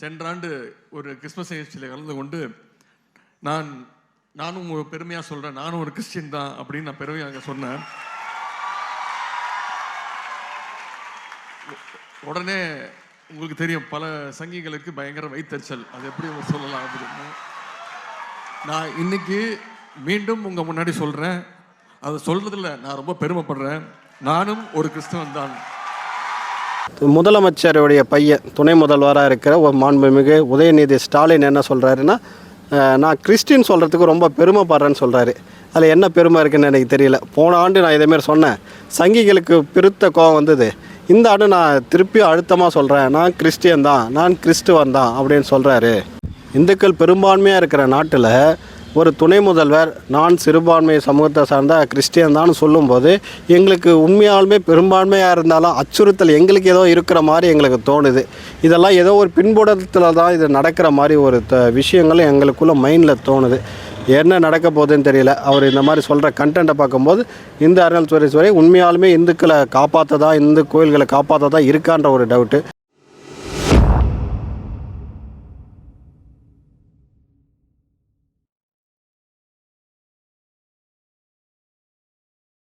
சென்ற ஆண்டு ஒரு கிறிஸ்மஸ் நிகழ்ச்சியில் கலந்து கொண்டு நான் நானும் பெருமையாக சொல்கிறேன் நானும் ஒரு கிறிஸ்டின் தான் அப்படின்னு நான் பெருமையாக சொன்னேன். உடனே உங்களுக்கு தெரியும் பல சங்கிகளுக்கு பயங்கர வைத்தறிச்சல். அது எப்படி சொல்லலாம் அப்படின்னு. நான் இன்னைக்கு மீண்டும் உங்கள் முன்னாடி சொல்கிறேன் அதை சொல்கிறதில்ல நான் ரொம்ப பெருமைப்படுறேன். நானும் ஒரு கிறிஸ்தவன் தான். முதலமைச்சருடைய பையன் துணை முதல்வராக இருக்கிற ஒரு மாண்புமிகு உதயநிதி ஸ்டாலின் என்ன சொல்கிறாருன்னா நான் கிறிஸ்டின் சொல்கிறதுக்கு ரொம்ப பெருமைப்படுறேன்னு சொல்கிறாரு அதில் என்ன பெருமை இருக்குன்னு எனக்கு தெரியல. போன ஆண்டு நான் இதேமாரி சொன்னேன். சங்கிகளுக்கு பெருத்த கோவம் வந்தது. இந்த ஆண்டு நான் திருப்பி அழுத்தமாக சொல்கிறேன் நான் கிறிஸ்டியன் தான். நான் கிறிஸ்துவன் தான் அப்படின்னு சொல்கிறாரு இந்துக்கள் பெரும்பான்மையாக இருக்கிற நாட்டில் ஒரு துணை முதல்வர் நான் சிறுபான்மை சமூகத்தை சார்ந்த கிறிஸ்டியன் தான் சொல்லும்போது எங்களுக்கு உண்மையாலுமே பெரும்பான்மையாக இருந்தாலும் அச்சுறுத்தல் எங்களுக்கு ஏதோ இருக்கிற மாதிரி எங்களுக்கு தோணுது. இதெல்லாம் ஏதோ ஒரு பின்புடத்தில் தான் இது நடக்கிற மாதிரி ஒரு த விஷயங்கள் எங்களுக்குள்ளே மைண்டில் தோணுது. என்ன நடக்க போகுதுன்னு தெரியல. அவர் இந்த மாதிரி சொல்கிற கண்டென்ட்டை பார்க்கும்போது இந்த அருணாச்சலேஸ்வரி உண்மையாலுமே இந்துக்களை காப்பாற்றதா இந்து கோயில்களை காப்பாற்றதா இருக்கான்ற ஒரு டவுட்டு